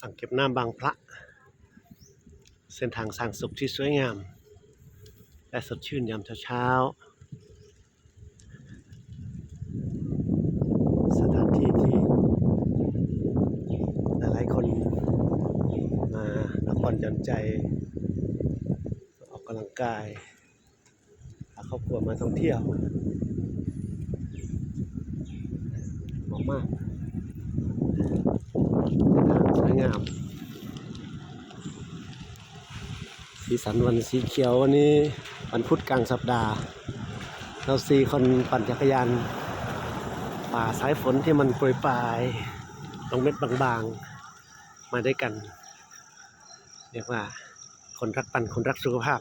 อ่างเก็บน้ำบางพระ เส้นทางสร้างสุขที่สวยงาม และสดชื่นยามเช้าสถานที่ที่หลายๆคนมาพักผ่อนหย่อนใจ ออกกำลังกายพาครอบครัวมาท่องเที่ยวเหมาะมากเส้นทางสวยงาม สีสันวันสีเขียววันนี้วันพุธกลางสัปดาห์ เราสี่คนปั่นจักรยาน ป่าสายฝนที่มันโปรยปลายลงเม็ดบางๆ มาด้วยกัน เรียกว่าคนรักปั่นคนรักสุขภาพ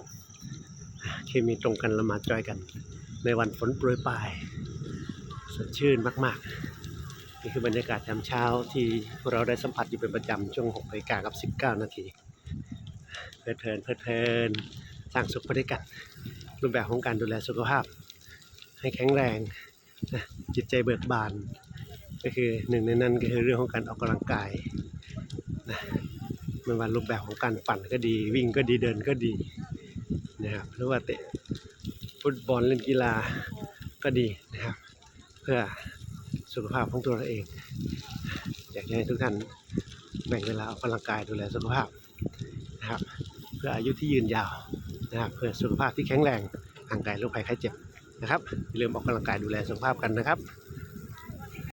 เคมีตรงกันเรามาจอยกัน ในวันฝนโปรยปลายสดชื่นมากๆ นี่คือบรรยากาศยามเช้าที่พวกเราได้สัมผัสอยู่เป็นประจำช่วง6นาฬิกากับ 19 นาที เพลิดเพลินเพลิดเพลินสร้างสุขไปด้วยกันรูปแบบของการดูแลสุขภาพ ให้แข็งแรงนะจิตใจเบิกบาน ก็คือหนึ่งในนั้นก็คือเรื่องของการออกกำลังกายนะไม่ว่ารูปแบบของการปั่นก็ดี วิ่งก็ดีเดินก็ดีนะครับหรือว่าเตะฟุตบอลเล่นกีฬาก็ดีนะครับ เพื่อสุขภาพของตัวเราเอง อยากให้ทุกท่านแบ่งเวลาออกกำลังกายดูแลสุขภาพ นะครับ เพื่ออายุที่ยืนยาวนะครับเพื่อสุขภาพที่แข็งแรงห่างไกลโรคภัยไข้เจ็บนะครับอย่าลืมออกกำลังกายดูแลสุขภาพกันนะครับ